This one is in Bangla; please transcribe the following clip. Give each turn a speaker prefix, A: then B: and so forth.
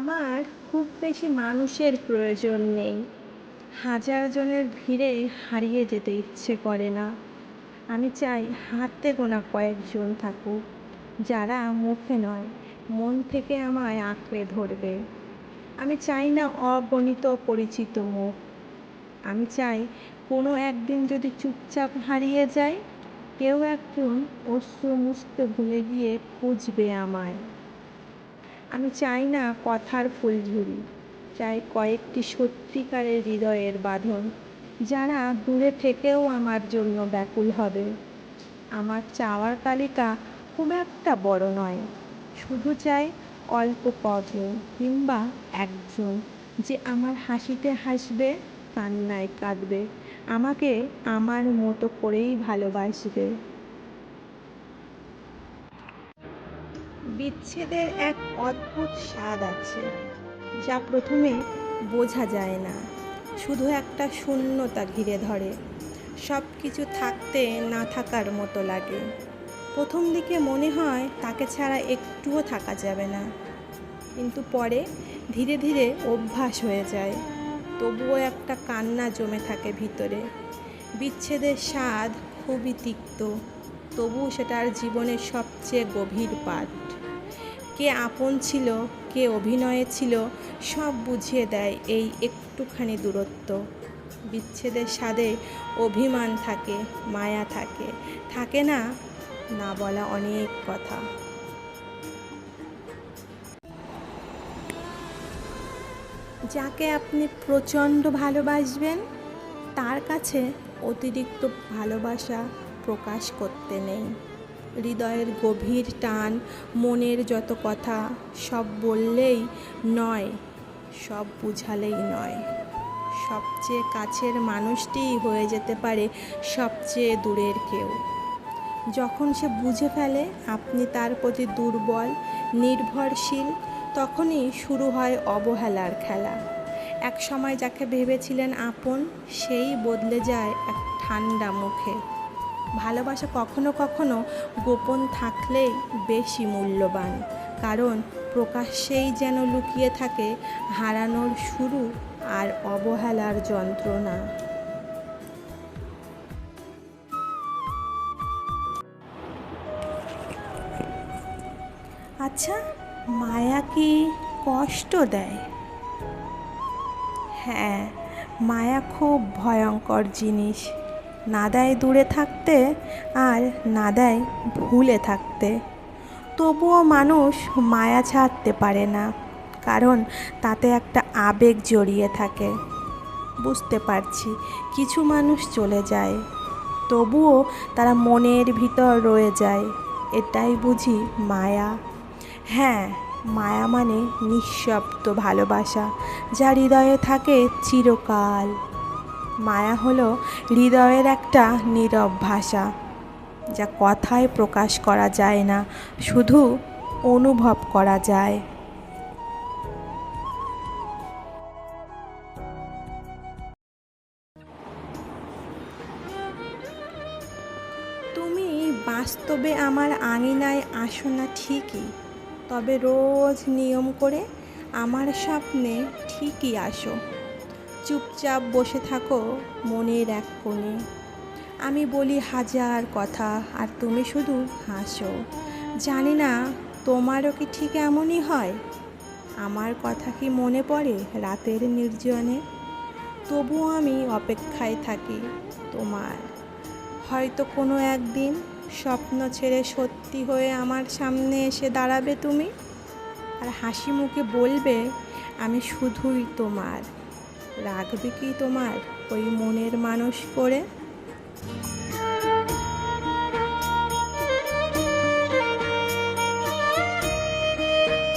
A: আমার খুব বেশি মানুষের প্রয়োজন নেই। হাজার জনের ভিড়ে হারিয়ে যেতে ইচ্ছে করে না। আমি চাই হাতে গোনা কয়েকজন থাকুক, যারা মুখে নয়, মন থেকে আমায় আঁকড়ে ধরবে। আমি চাই না অগণিত পরিচিত মুখ। আমি চাই কোনো একদিন যদি চুপচাপ হারিয়ে যায়, কেউ একজন অশ্রু মুছতে ভুলে গিয়ে খুঁজবে আমায়। আমি চাই না কথার ফুলঝুরি, চাই কয়েকটি সত্যিকারের হৃদয়ের বাঁধন, যারা দূরে থেকেও আমার জন্য ব্যাকুল হবে। আমার চাওয়ার তালিকা খুব একটা বড় নয়, শুধু চাই অল্প কজন কিংবা একজন যে আমার হাসিতে হাসবে, কান্নায় কাঁদবে, আমাকে আমার মতো করেই ভালোবাসবে। বিচ্ছেদের এক অদ্ভুত স্বাদ আছে, যা প্রথমে বোঝা যায় না। শুধু একটা শূন্যতা ঘিরে ধরে। সব কিছু থাকতে না থাকার মতো লাগে। প্রথম দিকে মনে হয় তাকে ছাড়া একটুও থাকা যাবে না। কিন্তু পরে ধীরে ধীরে অভ্যাস হয়ে যায়। তবুও একটা কান্না জমে থাকে ভিতরে। বিচ্ছেদের স্বাদ খুবই তিক্ত, তবুও সেটার জীবনের সবচেয়ে গভীর পাঠ। কে আপন ছিল, কে অভিনয়ে ছিল, সব বুঝিয়ে দেয় এই একটুখানি দূরত্ব। বিচ্ছেদের স্বাদে অভিমান থাকে, মায়া থাকে। থাকে না? না বলা অনেক কথা। যাকে আপনি প্রচণ্ড ভালোবাসবেন, তার কাছে অতিরিক্ত ভালোবাসা প্রকাশ করতে নেই। হৃদয়ের গভীর টান, মনের যত কথা, সব বললেই নয়, সব বুঝালেই নয়। সবচেয়ে কাছের মানুষটিই হয়ে যেতে পারে সবচেয়ে দূরের কেউ। যখন সে বুঝে ফেলে আপনি তার প্রতি দুর্বল, নির্ভরশীল, তখনই শুরু হয় অবহেলার খেলা। এক সময় যাকে ভেবেছিলেন আপন, সেই বদলে যায় এক ঠান্ডা মুখে। ভালোবাসা কখনো কখনো গোপন থাকলেই বেশি মূল্যবান। কারণ প্রকাশ্যেই যেন লুকিয়ে থাকে হারানোর শুরু আর অবহেলার যন্ত্রণা। আচ্ছা মায়া কি কষ্ট দেয়? হ্যাঁ মায়া খুব ভয়ঙ্কর জিনিস। না দেয় দূরে থাকতে আর না দেয় ভুলে থাকতে। তবুও মানুষ মায়া ছাড়তে পারে না, কারণ তাতে একটা আবেগ জড়িয়ে থাকে। বুঝতে পারছি, কিছু মানুষ চলে যায়, তবুও তারা মনের ভিতর রয়ে যায়, এটাই বুঝি মায়া। হ্যাঁ মায়া মানে নিঃশব্দ ভালোবাসা যা হৃদয়ে থাকে চিরকাল। মায়া হলো হৃদয়ের একটা নীরব ভাষা, যা কথায় প্রকাশ করা যায় না, শুধু অনুভব করা যায়। তুমি বাস্তবে আমার আঙিনায় আসো না ঠিকই, তবে রোজ নিয়ম করে আমার স্বপ্নে ঠিকই আসো। চুপচাপ বসে থাকো মনের এক কোণে। আমি বলি হাজার কথা, আর তুমি শুধু হাসো। জানি না, তোমারও কি ঠিক এমনই হয়? আমার কথা কি মনে পড়ে রাতের নির্জনে? তবুও আমি অপেক্ষায় থাকি তোমার। হয়তো কোনো একদিন স্বপ্ন ছেড়ে সত্যি হয়ে আমার সামনে এসে দাঁড়াবে তুমি? আর হাসি মুখে বলবে, আমি শুধুই তোমার। রাখবে কি তোমার ওই মনের মানুষ করে